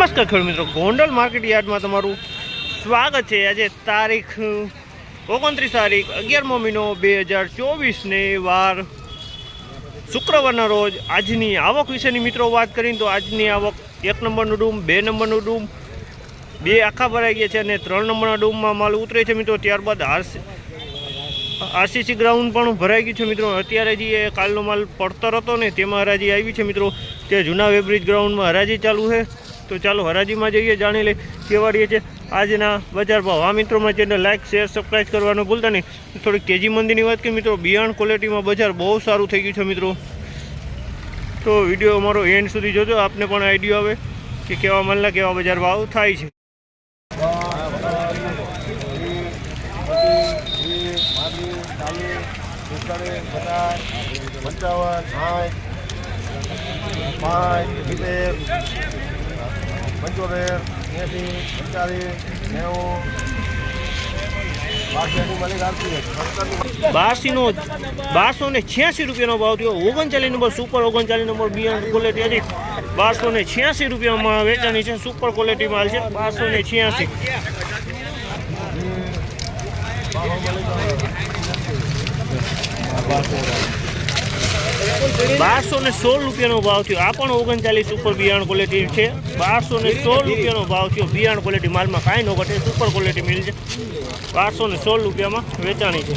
નમસ્કાર ખેડૂત મિત્રો. ગોંડલ માર્કેટ યાર્ડમાં તમારું સ્વાગત છે. આજે તારીખ ઓગણત્રીસ તારીખ અગિયારમો મહિનો બે હજાર ચોવીસને વાર શુક્રવારના રોજ આજની આવક વિશેની મિત્રો વાત કરીને તો આજની આવક એક નંબરનું ડૂમ, બે નંબરનું ડૂમ, બે આખા ભરાઈ ગયા છે અને ત્રણ નંબરના ડૂમમાં માલ ઉતરે છે મિત્રો. ત્યારબાદ આરસી આરસીસી ગ્રાઉન્ડ પણ ભરાઈ ગયું છે મિત્રો. અત્યારે જે કાલનો માલ પડતર હતો ને તેમાં હરાજી આવી છે મિત્રો. તે જૂના વેબ્રિજ ગ્રાઉન્ડમાં હરાજી ચાલુ છે. તો ચાલો હરાજીમાં જઈએ જાણી લઈ કેવા રહે છે આજના બજાર ભાવ આ મિત્રોમાં ચેનલ લાઇક શેર સબસ્ક્રાઈબ કરવાનું ભૂલતા નહીં થોડીક તેજી મંદીની વાત કરીએ મિત્રો બિયાણ ક્વોલિટીમાં બજાર બહુ સારું થઈ ગયું છે મિત્રો તો વીડિયો અમારો એન્ડ સુધી જોજો આપને પણ આઈડિયો આવે કે કેવા માલના કેવા બજાર ભાવ થાય છે પંચાવન સાઠ પાંચ સિત્તેર પંચોતેર એંસી પંચાલીસ નેવું. બારસોની બારસો ને છ્યાસી રૂપિયાનો ભાવ થયો. ઓગણચાલીસ નંબર સુપર ઓગણચાલીસ નંબર બિયારણ ક્વોલિટી હતી. બારસો ને છ્યાસી રૂપિયામાં વેચાણી છે. સુપર ક્વોલિટી માલ છે. બારસો ને છ્યાસી. બારસો ને સોળ રૂપિયાનો ભાવ થયો. આ પણ ઓગણચાલીસ ઉપર બિયારણ ક્વોલિટી છે. બારસો ને સોળ રૂપિયાનો ભાવ થયો. બિયારણ ક્વોલિટી માલમાં કાંઈ ન ઘટે. સુપર ક્વોલિટી મિલ છે. બારસો ને સોળ રૂપિયામાં વેચાણી છે.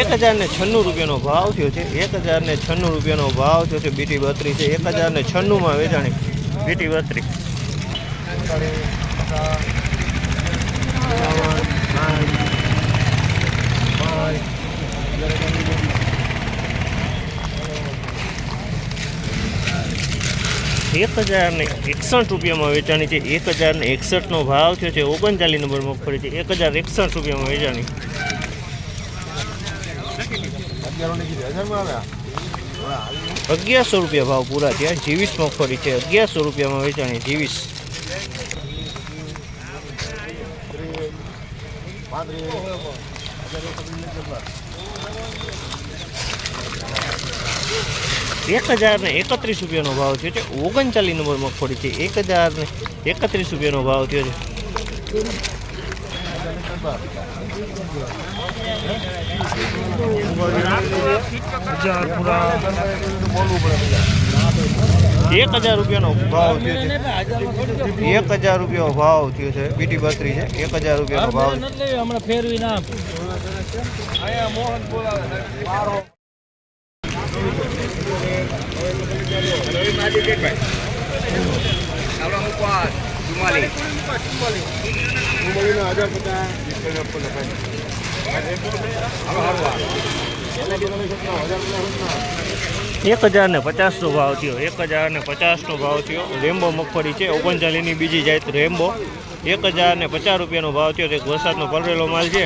એક હજાર ને છન્નું રૂપિયાનો ભાવ થયો છે. એક હજાર ને છન્નું રૂપિયાનો ભાવ થયો છે. બીટી બત્રી છે. એક હજાર ને છન્નુંમાં વેચાણી. બીટી બત્રી. એક હજાર ને એકસઠ રૂપિયામાં વેચાણી છે. એક હજાર ને એકસઠનો ભાવ થયો છે. ઓગણચાલીસ નંબર મગફળી છે. એક હજાર એકસઠ રૂપિયામાં વેચાણી. અગિયારસો રૂપિયા ભાવ પૂરા થયા. જીવીસ મગફળી છે. અગિયારસો રૂપિયામાં વેચાણી જીવીસ. એક હજાર ને એકત્રીસ રૂપિયાનો ભાવ થયો છે. ઓગણચાલીસ નંબર મગફળી છે. એક હજાર ને એકત્રીસ રૂપિયાનો ભાવ થયો છે. એક હજાર રૂપિયાનો ભાવ થયો છે. એક હજાર રૂપિયાનો ભાવ થયો છે. બીટી બત્રી છે. એક હજાર રૂપિયાનો ભાવ હમણાં ફેરવી ના મુંબઈના હજાર પચાસ એક હજાર ને પચાસનો ભાવ થયો. એક હજાર ને પચાસનો ભાવ થયો. રેમ્બો મગફળી છે. ઓગણચાલીસની બીજી જાત રેમ્બો. એક હજાર ને પચાસ રૂપિયાનો ભાવ થયો. તે વરસાદનો પલરેલો માલ છે.